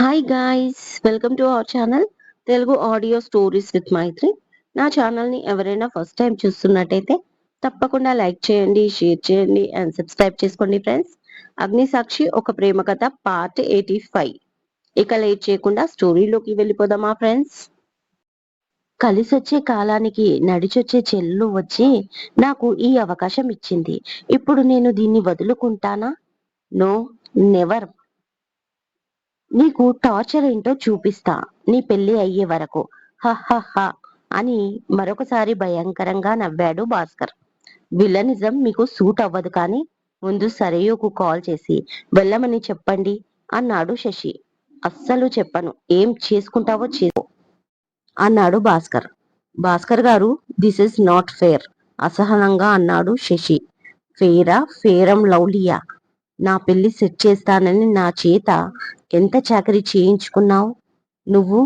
Hi guys welcome to our channel Telugu audio stories with Maithri నా ఛానల్ని ఎవరైనా first time చూస్తున్నట్టయితే తప్పకుండా లైక్ చేయండి షేర్ చేయండి అండ్ సబ్స్క్రైబ్ చేసుకోండి ఫ్రెండ్స్ అగ్ని సాక్షి ఒక ప్రేమ కథ పార్ట్ ఎయిటీ ఫైవ్ ఇక లేట్ చేయకుండా స్టోరీలోకి వెళ్ళిపోదామా ఫ్రెండ్స్ కలిసొచ్చే కాలానికి నడిచొచ్చే చెల్లు వచ్చి నాకు ఈ అవకాశం ఇచ్చింది. ఇప్పుడు నేను దీన్ని వదులుకుంటానా? నో నెవర్ నీకు టార్చర్ ఏంటో చూపిస్తా. నీ పెళ్ళి అయ్యే వరకు. హ అని మరొకసారి భయంకరంగా నవ్వాడు భాస్కర్. విలనిజం మీకు సూట్ అవ్వదు కానీ ముందు సరయుకు కాల్ చేసి వెళ్ళమని చెప్పండి అన్నాడు శశి. అస్సలు చెప్పను. ఏం చేసుకుంటావో చేసుకో అన్నాడు భాస్కర్. భాస్కర్ గారు దిస్ ఇస్ నాట్ ఫేర్ అసహనంగా అన్నాడు శశి. ఫేరా ఫేరం లవ్లియా నా పెళ్ళి సెట్ చేస్తానని నా చేత ఎంత చాకరీ చేయించుకున్నావు? నువ్వు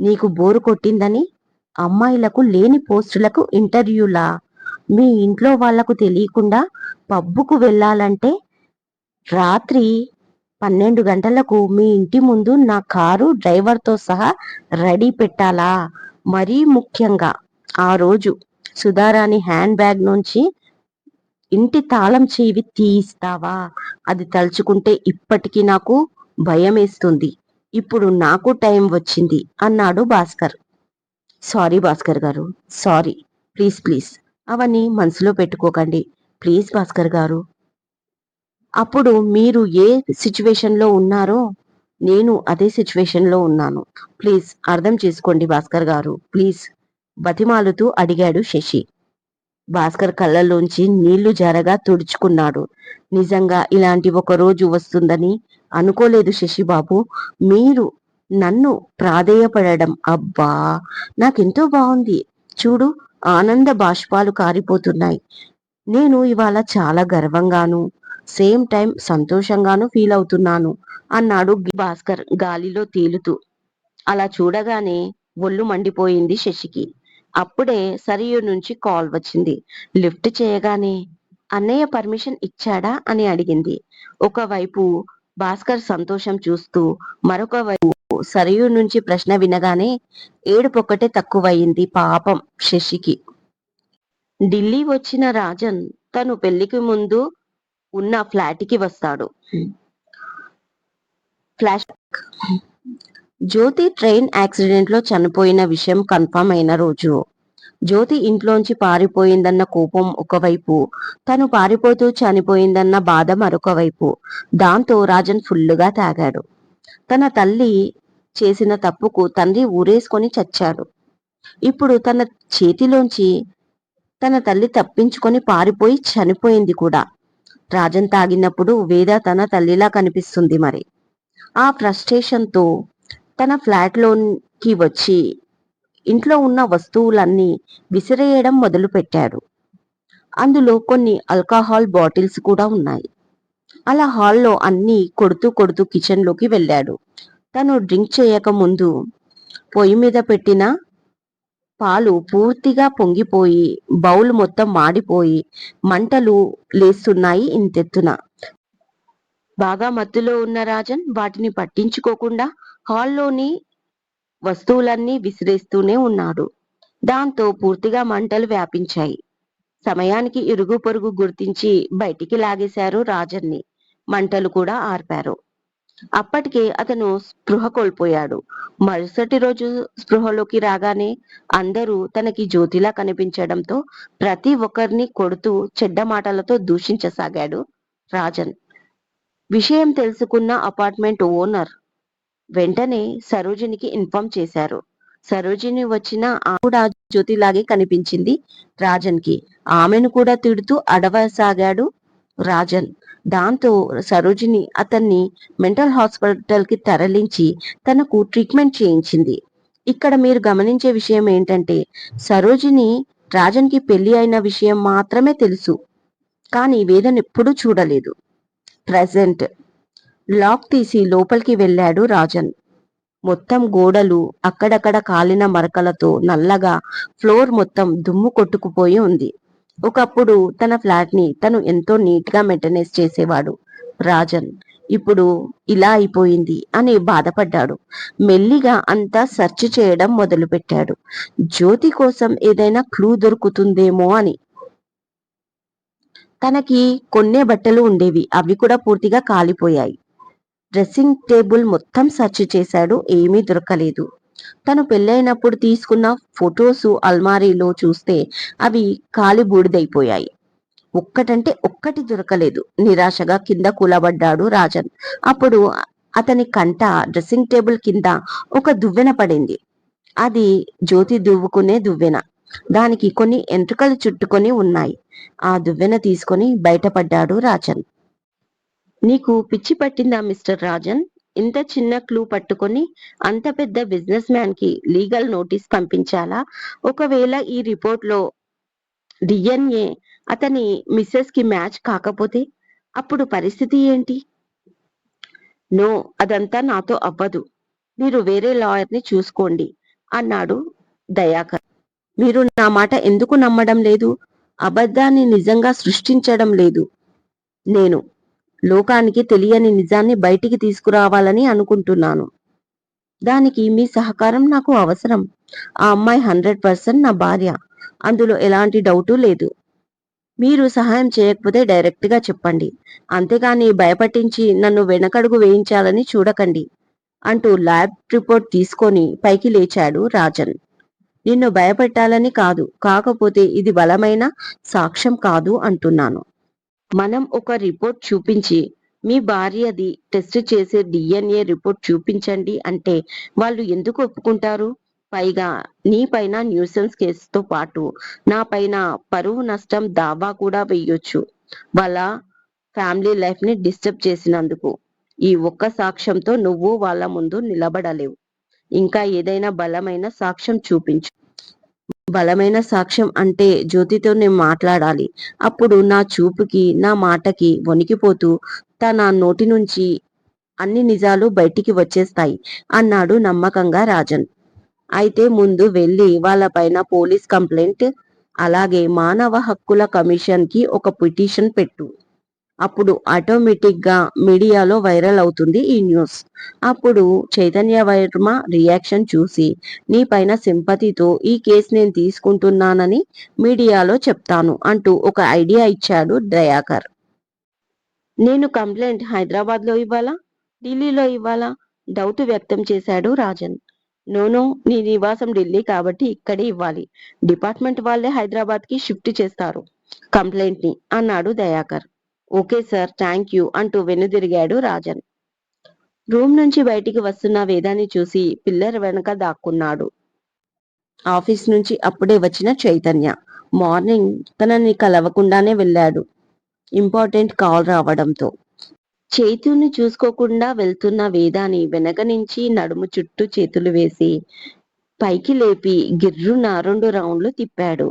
నీకు బోరు కొట్టిందని అమ్మాయిలకు లేని పోస్టులకు ఇంటర్వ్యూలా? మీ ఇంట్లో వాళ్ళకు తెలియకుండా పబ్బుకు వెళ్ళాలంటే రాత్రి పన్నెండు గంటలకు మీ ఇంటి ముందు నా కారు డ్రైవర్తో సహా రెడీ పెట్టాలా? మరీ ముఖ్యంగా ఆ రోజు సుధారాణి హ్యాండ్ బ్యాగ్ నుంచి ఇంటి తాళం చేవి తీయిస్తావా? అది తలుచుకుంటే ఇప్పటికీ నాకు భయమేస్తుంది. ఇప్పుడు నాకు టైం వచ్చింది అన్నాడు భాస్కర్. సారీ భాస్కర్ గారు సారీ. Please please. అవన్నీ మనసులో పెట్టుకోకండి. ప్లీజ్ భాస్కర్ గారు. అప్పుడు మీరు ఏ సిచ్యువేషన్లో ఉన్నారో నేను అదే సిచ్యువేషన్లో ఉన్నాను. ప్లీజ్ అర్థం చేసుకోండి భాస్కర్ గారు. ప్లీజ్ బతిమాలుతూ అడిగాడు శశి. భాస్కర్ కళ్ళల్లోంచి నీళ్ళు జరగా తుడుచుకున్నాడు. నిజంగా ఇలాంటి ఒక రోజు వస్తుందని అనుకోలేదు శశిబాబు. మీరు నన్ను ప్రాధేయపడడం అబ్బా! నాకెంతో బాగుంది చూడు ఆనంద బాష్పాలు కారిపోతున్నాయి. నేను ఇవాళ చాలా గర్వంగాను సేమ్ టైం సంతోషంగాను ఫీల్ అవుతున్నాను అన్నాడు భాస్కర్ గాలిలో తేలుతూ. అలా చూడగానే ఒళ్ళు మండిపోయింది శశికి. అప్పుడే సరియు నుంచి కాల్ వచ్చింది. లిఫ్ట్ చేయగానే అన్నయ్య పర్మిషన్ ఇచ్చాడా? అని అడిగింది. ఒకవైపు భాస్కర్ సంతోషం చూస్తూ మరొక వైపు సరియు నుంచి ప్రశ్న వినగానే ఏడుపొక్కటే తక్కువయింది పాపం శశికి. ఢిల్లీ వచ్చిన రాజన్ తను పెళ్ళికి ముందు ఉన్న ఫ్లాట్కి వస్తాడు. ఫ్లాష్ జ్యోతి ట్రైన్ యాక్సిడెంట్లో చనిపోయిన విషయం కన్ఫర్మ్ అయిన రోజు. జ్యోతి ఇంట్లోంచి పారిపోయిందన్న కోపం ఒకవైపు తను పారిపోతూ చనిపోయిందన్న బాధ మరొక వైపు దాంతో రాజన్ ఫుల్లుగా తాగాడు. తన తల్లి చేసిన తప్పుకు తండ్రి ఊరేసుకొని చచ్చాడు. ఇప్పుడు తన చేతిలోంచి తన తల్లి తప్పించుకొని పారిపోయి చనిపోయింది కూడా. రాజన్ తాగినప్పుడు వేద తన తల్లిలా కనిపిస్తుంది మరి. ఆ ఫ్రస్ట్రేషన్తో తన ఫ్లాట్లోకి వచ్చి ఇంట్లో ఉన్న వస్తువులన్నీ విసిరేయడం మొదలుపెట్టాడు. అందులో కొన్ని ఆల్కహాల్ బాటిల్స్ కూడా ఉన్నాయి. అలా హాల్లో అన్ని కొడుతూ కొడుతూ కిచెన్లోకి వెళ్ళాడు. తను డ్రింక్ చేయక ముందు పొయ్యి మీద పెట్టిన పాలు పూర్తిగా పొంగిపోయి బౌల్ మొత్తం మాడిపోయి మంటలు లేస్తున్నాయి ఇంతెత్తున. బాగా మత్తులో ఉన్న రాజన్ వాటిని పట్టించుకోకుండా హాల్లోని వస్తువులన్నీ విసిరేస్తూనే ఉన్నాడు. దాంతో పూర్తిగా మంటలు వ్యాపించాయి. సమయానికి ఇరుగు పొరుగు గుర్తించి బయటికి లాగేశారు రాజన్ని. మంటలు కూడా ఆర్పారు. అప్పటికే అతను స్పృహ కోల్పోయాడు. మరుసటి రోజు స్పృహలోకి రాగానే అందరూ తనకి జ్యోతిలా కనిపించడంతో ప్రతి ఒక్కరిని కొడుతూ చెడ్డ మాటలతో దూషించసాగాడు రాజన్. విషయం తెలుసుకున్న అపార్ట్మెంట్ ఓనర్ వెంటనే సరోజినికి ఇన్ఫార్మ్ చేశారు. సరోజిని వచ్చిన కూడా జ్యోతిలాగే కనిపించింది రాజన్కి ఆమెను కూడా తిడుతూ అడవసాగాడు రాజన్. దాంతో సరోజిని అతన్ని మెంటల్ హాస్పిటల్కి తరలించి తనకు ట్రీట్మెంట్ చేయించింది. ఇక్కడ మీరు గమనించే విషయం ఏంటంటే సరోజిని రాజన్కి పెళ్ళి అయిన విషయం మాత్రమే తెలుసు. కానీ వేదనెప్పుడూ చూడలేదు. ప్రజెంట్ లాక్ తీసి లోపలికి వెళ్ళాడు రాజన్. మొత్తం గోడలు అక్కడక్కడ కాలిన మరకలతో నల్లగా ఫ్లోర్ మొత్తం దుమ్ము కొట్టుకుపోయి ఉంది. ఒకప్పుడు తన ఫ్లాట్ని తను ఎంతో నీట్గా మెయింటెనెన్స్ చేసేవాడు రాజన్. ఇప్పుడు ఇలా అయిపోయింది అని బాధపడ్డాడు. మెల్లిగా అంతా సెర్చ్ చేయడం మొదలుపెట్టాడు. జ్యోతి కోసం ఏదైనా క్లూ దొరుకుతుందేమో అని. తనకి కొన్నే బట్టలు ఉండేవి అవి కూడా పూర్తిగా కాలిపోయాయి. డ్రెస్సింగ్ టేబుల్ మొత్తం సెర్చ్ చేశాడు. ఏమీ దొరకలేదు. తను పెళ్ళైనప్పుడు తీసుకున్న ఫొటోస్ అల్మారీలో చూస్తే అవి కాలి బూడిదైపోయాయి. ఒక్కటంటే ఒక్కటి దొరకలేదు. నిరాశగా కింద కూలబడ్డాడు రాజన్. అప్పుడు అతని కంట డ్రెస్సింగ్ టేబుల్ కింద ఒక దువ్వెన పడింది. అది జ్యోతి దువ్వుకునే దువ్వెన. దానికి కొన్ని ఎంట్రుకలు చుట్టుకొని ఉన్నాయి. ఆ దువ్వెన తీసుకొని బయటపడ్డాడు రాజన్. నీకు పిచ్చి పట్టిందా మిస్టర్ రాజన్? ఇంత చిన్న క్లూ పట్టుకొని అంత పెద్ద బిజినెస్ మ్యాన్కి లీగల్ నోటీస్ పంపించాలా? ఒకవేళ ఈ రిపోర్ట్లో డిఎన్ఏ అతని మిస్సెస్కి మ్యాచ్ కాకపోతే అప్పుడు పరిస్థితి ఏంటి? నో అదంతా నాతో అవ్వదు. మీరు వేరే లాయర్ని చూసుకోండి అన్నాడు దయాకర్. మీరు నా మాట ఎందుకు నమ్మడం లేదు? అబద్ధాన్ని నిజంగా సృష్టించడం లేదు. నేను లోకానికి తెలియని నిజాన్ని బయటికి తీసుకురావాలని అనుకుంటున్నాను. దానికి మీ సహకారం నాకు అవసరం. ఆ అమ్మాయి హండ్రెడ్ పర్సెంట్ నా భార్య. అందులో ఎలాంటి డౌటు లేదు. మీరు సహాయం చేయకపోతే డైరెక్ట్గా చెప్పండి. అంతేగాని భయపట్టించి నన్ను వెనకడుగు వేయించాలని చూడకండి. అంటూ ల్యాబ్ రిపోర్ట్ తీసుకొని పైకి లేచాడు రాజన్. నిన్ను భయపెట్టాలని కాదు. కాకపోతే ఇది బలమైన సాక్ష్యం కాదు అంటున్నాను. మనం ఒక రిపోర్ట్ చూపించి మీ భార్యది టెస్ట్ చేసే డిఎన్ఏ రిపోర్ట్ చూపించండి అంటే వాళ్ళు ఎందుకు ఒప్పుకుంటారు? పైగా నీ పైన న్యూసెన్స్ కేసుతో పాటు నా పైన పరువు నష్టం దావా కూడా వెయ్యొచ్చు. వాళ్ళ ఫ్యామిలీ లైఫ్ని డిస్టర్బ్ చేసినందుకు ఈ ఒక్క సాక్ష్యంతో నువ్వు వాళ్ళ ముందు నిలబడలేవు. ఇంకా ఏదైనా బలమైన సాక్ష్యం చూపించు. బలమైన సాక్ష్యం అంటే జ్యోతితో నేను మాట్లాడాలి. అప్పుడు నా చూపుకి నా మాటకి వణికిపోతూ తన నోటి నుంచి అన్ని నిజాలు బయటికి వచ్చేస్తాయి అన్నాడు నమ్మకంగా రాజన్. అయితే ముందు వెళ్ళి వాళ్ళపైన పోలీస్ కంప్లైంట్ అలాగే మానవ హక్కుల కమిషన్కి ఒక పిటిషన్ పెట్టు. అప్పుడు ఆటోమేటిక్గా మీడియాలో వైరల్ అవుతుంది ఈ న్యూస్ అప్పుడు చైతన్య వర్మ రియాక్షన్ చూసి నీ పైన సింపతితో ఈ కేసు నేను తీసుకుంటున్నానని మీడియాలో చెప్తాను అంటూ ఒక ఐడియా ఇచ్చాడు దయాకర్. నేను కంప్లైంట్ హైదరాబాద్లో ఇవ్వాలా? ఢిల్లీలో ఇవ్వాలా? డౌట్ వ్యక్తం చేశాడు రాజన్. నోనో నీ నివాసం ఢిల్లీ కాబట్టి ఇక్కడే ఇవ్వాలి. డిపార్ట్మెంట్ వాళ్ళే హైదరాబాద్కి షిఫ్ట్ చేస్తారు. కంప్లైంట్ని అన్నాడు Dayakar. Okay sir thank you అంటూ వెనుదిరిగాడు రాజన్. రూమ్ నుంచి బయటికి వస్తున్న వేదాన్ని చూసి పిల్లర్ వెనక దాక్కున్నాడు. ఆఫీస్ నుంచి అప్పుడే వచ్చిన చైతన్య. మార్నింగ్ తనని కలవకుండానే వెళ్ళాడు. ఇంపార్టెంట్ కాల్ రావడంతో. చేతుని చూసుకోకుండా వెళ్తున్న వేదాని వెనక నుంచి నడుము చుట్టూ చేతులు వేసి పైకి లేపి గిర్రున రెండు రౌండ్లు తిప్పాడు.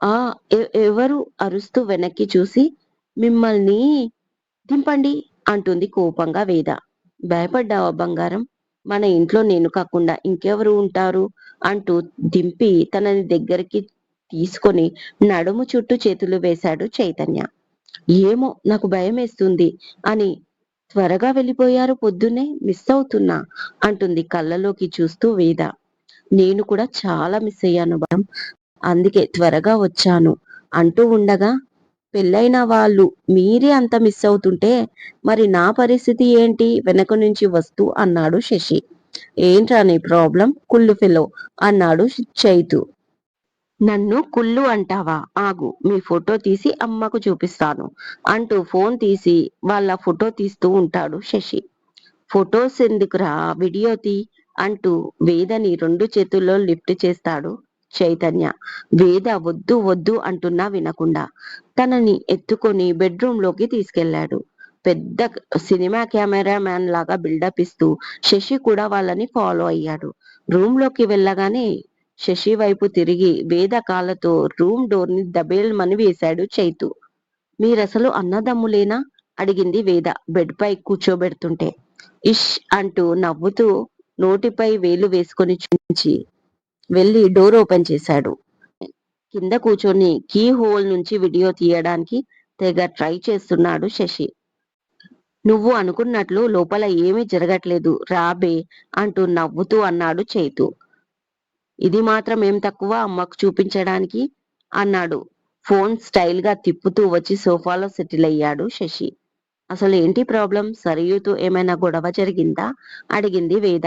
ఆ ఎవరు? అరుస్తూ వెనక్కి చూసి మిమ్మల్ని దింపండి అంటుంది కోపంగా వేద. భయపడ్డావా బంగారం? మన ఇంట్లో నేను కాకుండా ఇంకెవరు ఉంటారు? అంటూ దింపి తనని దగ్గరికి తీసుకొని నడుము చుట్టూ చేతులు వేశాడు చైతన్య. ఏమో నాకు భయం వేస్తుంది అని త్వరగా వెళ్ళిపోయారు పొద్దున్నే మిస్ అవుతున్నా అంటుంది కళ్ళలోకి చూస్తూ వేద. నేను కూడా చాలా మిస్ అయ్యాను అందుకే త్వరగా వచ్చాను అంటూ ఉండగా పెళ్ళైన వాళ్ళు మీరే అంత మిస్ అవుతుంటే మరి నా పరిస్థితి ఏంటి? వెనక నుంచి వస్తూ అన్నాడు శశి. ఏంట్రా నీ ప్రాబ్లం కుళ్ళు ఫెలో అన్నాడు చైతు. నన్ను కుళ్ళు అంటావా? ఆగు మీ ఫోటో తీసి అమ్మకు చూపిస్తాను అంటూ ఫోన్ తీసి వాళ్ళ ఫోటో తీస్తూ ఉంటాడు శశి. ఫొటోస్ ఎందుకురా? వీడియో తీ అంటూ వేదని రెండు చేతుల్లో లిఫ్ట్ చేస్తాడు చైతన్య. వేద వద్దు వద్దు అంటున్నా వినకుండా తనని ఎత్తుకొని బెడ్రూమ్లోకి తీసుకెళ్ళాడు పెద్ద సినిమా కెమెరా మ్యాన్ లాగా బిల్డప్ ఇస్తూ శశి కూడా వాళ్ళని ఫాలో అయ్యాడు. రూమ్లోకి వెళ్ళగానే శశి వైపు తిరిగి వేద కాళ్ళతో రూమ్ డోర్ని దబేల్మని వేశాడు చైతు. మీరసలు అన్నదమ్ములేనా? అడిగింది వేద బెడ్ పై కూర్చోబెడుతుంటే. ఇష్ అంటూ నవ్వుతూ నోటిపై వేలు వేసుకొని చూచి వెళ్ళి డోర్ ఓపెన్ చేశాడు. కింద కూర్చొని కీ హోల్ నుంచి వీడియో తీయడానికి తెగ ట్రై చేస్తున్నాడు శశి. నువ్వు అనుకున్నట్లు లోపల ఏమీ జరగట్లేదు రాబే అంటూ నవ్వుతూ అన్నాడు చైతు. ఇది మాత్రం ఏం తక్కువ అమ్మకు చూపించడానికి? అన్నాడు. ఫోన్ స్టైల్గా తిప్పుతూ వచ్చి సోఫాలో సెటిల్ అయ్యాడు శశి. అసలు ఏంటి ప్రాబ్లం? సరియుతో ఏమైనా గొడవ జరిగిందా? అడిగింది వేద.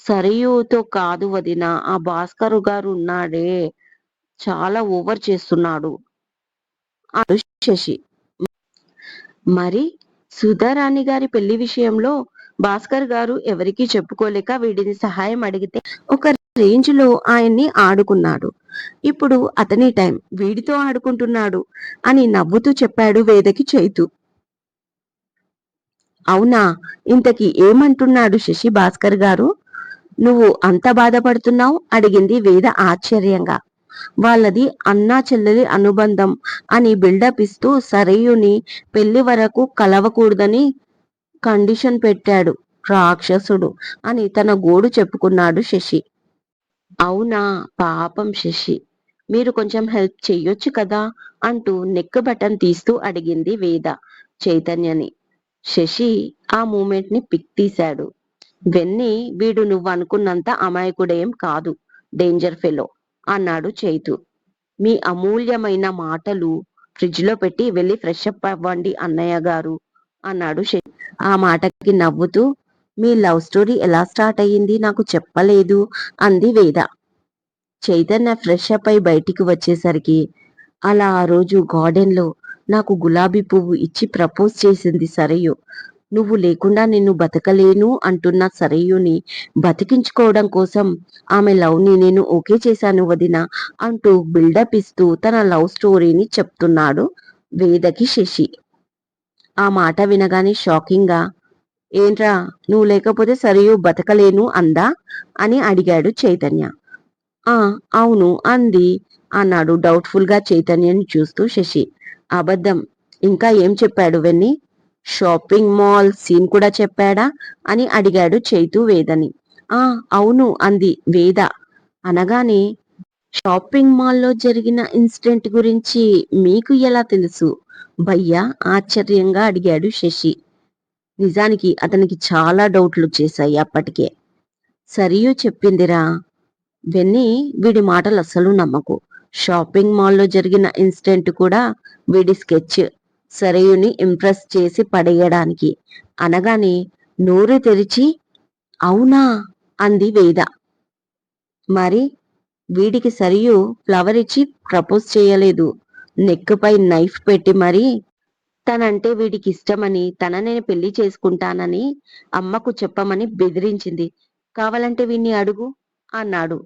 సరియుతో కాదు వదిన ఆ భాస్కరు గారు ఉన్నాడే చాలా ఓవర్ చేస్తున్నాడు. శశి. మరి సుధారాణి గారి పెళ్ళి విషయంలో భాస్కర్ గారు ఎవరికీ చెప్పుకోలేక వీడిని సహాయం అడిగితే ఒక రేంజ్లో ఆయన్ని ఆడుకున్నాడు. ఇప్పుడు అతని టైం వీడితో ఆడుకుంటున్నాడు అని నవ్వుతూ చెప్పాడు వేదకి చైతు. అవునా? ఇంతకి ఏమంటున్నాడు శశి భాస్కర్ గారు? నువ్వు అంత బాధపడుతున్నావు? అడిగింది వేద ఆశ్చర్యంగా. వాళ్ళది అన్నా చెల్లెలి అనుబంధం అని బిల్డప్ ఇస్తూ సరయుని పెళ్ళి వరకు కలవకూడదని కండిషన్ పెట్టాడు రాక్షసుడు అని తన గోడు చెప్పుకున్నాడు శశి. అవునా పాపం శశి. మీరు కొంచెం హెల్ప్ చెయ్యొచ్చు కదా అంటూ నెక్ బటన్ తీస్తూ అడిగింది వేద చైతన్యని. శశి ఆ మూమెంట్ని పిక్ తీశాడు. వెన్ని వీడు నువ్వు అనుకున్నంత అమాయకుడేం కాదు డేంజర్ ఫెలో అన్నాడు చైతు. మీ అమూల్యమైన మాటలు ఫ్రిడ్జ్లో పెట్టి వెళ్ళి ఫ్రెష్ అప్ అవ్వండి అన్నయ్య గారు అన్నాడు ఆ మాటకి నవ్వుతూ మీ లవ్ స్టోరీ ఎలా స్టార్ట్ అయ్యింది నాకు చెప్పలేదు అంది వేద. చైతన్య ఫ్రెష్ అప్ అయి బయటికి వచ్చేసరికి అలా ఆ రోజు గార్డెన్లో నాకు గులాబీ పువ్వు ఇచ్చి ప్రపోజ్ చేసింది సరయు. నువ్వు లేకుండా నిన్ను బతకలేను అంటున్న సరయుని బతికించుకోవడం కోసం ఆమె లవ్ని నేను ఓకే చేశాను వదిన అంటూ బిల్డప్ ఇస్తూ తన లవ్ స్టోరీని చెప్తున్నాడు వేదకి శశి. ఆ మాట వినగానే షాకింగ్గా ఏంట్రా నువ్వు లేకపోతే సరియు బతకలేను అందా? అని అడిగాడు చైతన్య. ఆ అవును అంది అన్నాడు డౌట్ఫుల్గా చైతన్యని చూస్తూ శశి. అబద్ధం ఇంకా ఏం చెప్పాడు వెన్నీ? షాపింగ్ మాల్ సీన్ కూడా చెప్పాడా? అని అడిగాడు చైతు వేదని. ఆ అవును అంది వేద. అనగానే షాపింగ్ మాల్లో జరిగిన ఇన్సిడెంట్ గురించి మీకు ఎలా తెలుసు? భయ్యా ఆశ్చర్యంగా అడిగాడు శశి. నిజానికి అతనికి చాలా డౌట్లు వచ్చేశాయి అప్పటికే. సరియు చెప్పిందిరా. వెన్ని వీడి మాటలు అసలు నమ్మకు. షాపింగ్ మాల్లో జరిగిన ఇన్సిడెంట్ కూడా వీడి స్కెచ్. సరయుని ఇంప్రెస్ చేసి పడేయడానికి. అనగానే నోరు తెరిచి అవునా అంది వేద. మరి వీడికి సరియు ఫ్లవర్ ఇచ్చి ప్రపోజ్ చేయలేదు. నెక్పై నైఫ్ పెట్టి మరి తనంటే వీడికి ఇష్టమని తన నేను పెళ్ళి చేసుకుంటానని అమ్మకు చెప్పమని బెదిరించింది. కావాలంటే వీణ్ణి అడుగు అన్నాడు.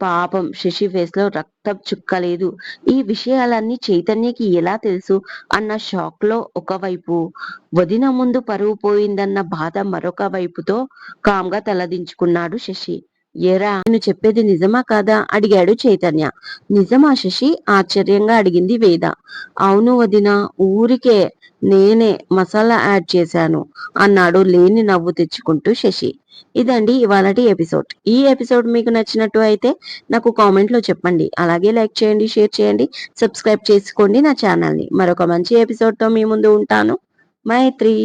పాపం శశి ఫేస్లో రక్తం చుక్కలేదు. ఈ విషయాలన్నీ చైతన్యకి ఎలా తెలుసు? అన్న షాక్లో ఒకవైపు. వదిన ముందు పరువు పోయిందన్న బాధ మరొక వైపుతో కామ్గా తలదించుకున్నాడు శశి. ఏరా నేను చెప్పేది నిజమా కాదా? అడిగాడు చైతన్య. నిజమా శశి ఆశ్చర్యంగా అడిగింది వేద. అవును వదిన ఊరికే నేనే మసాలా యాడ్ చేశాను అన్నాడు లేని నవ్వు తెచ్చుకుంటూ శశి. ఇదండి ఇవాళటి ఎపిసోడ్. ఈ ఎపిసోడ్ మీకు నచ్చినట్టు అయితే నాకు కామెంట్లో చెప్పండి. అలాగే లైక్ చేయండి షేర్ చేయండి సబ్స్క్రైబ్ చేసుకోండి నా ఛానల్ని. మరొక మంచి ఎపిసోడ్తో మీ ముందు ఉంటాను. మైత్రి.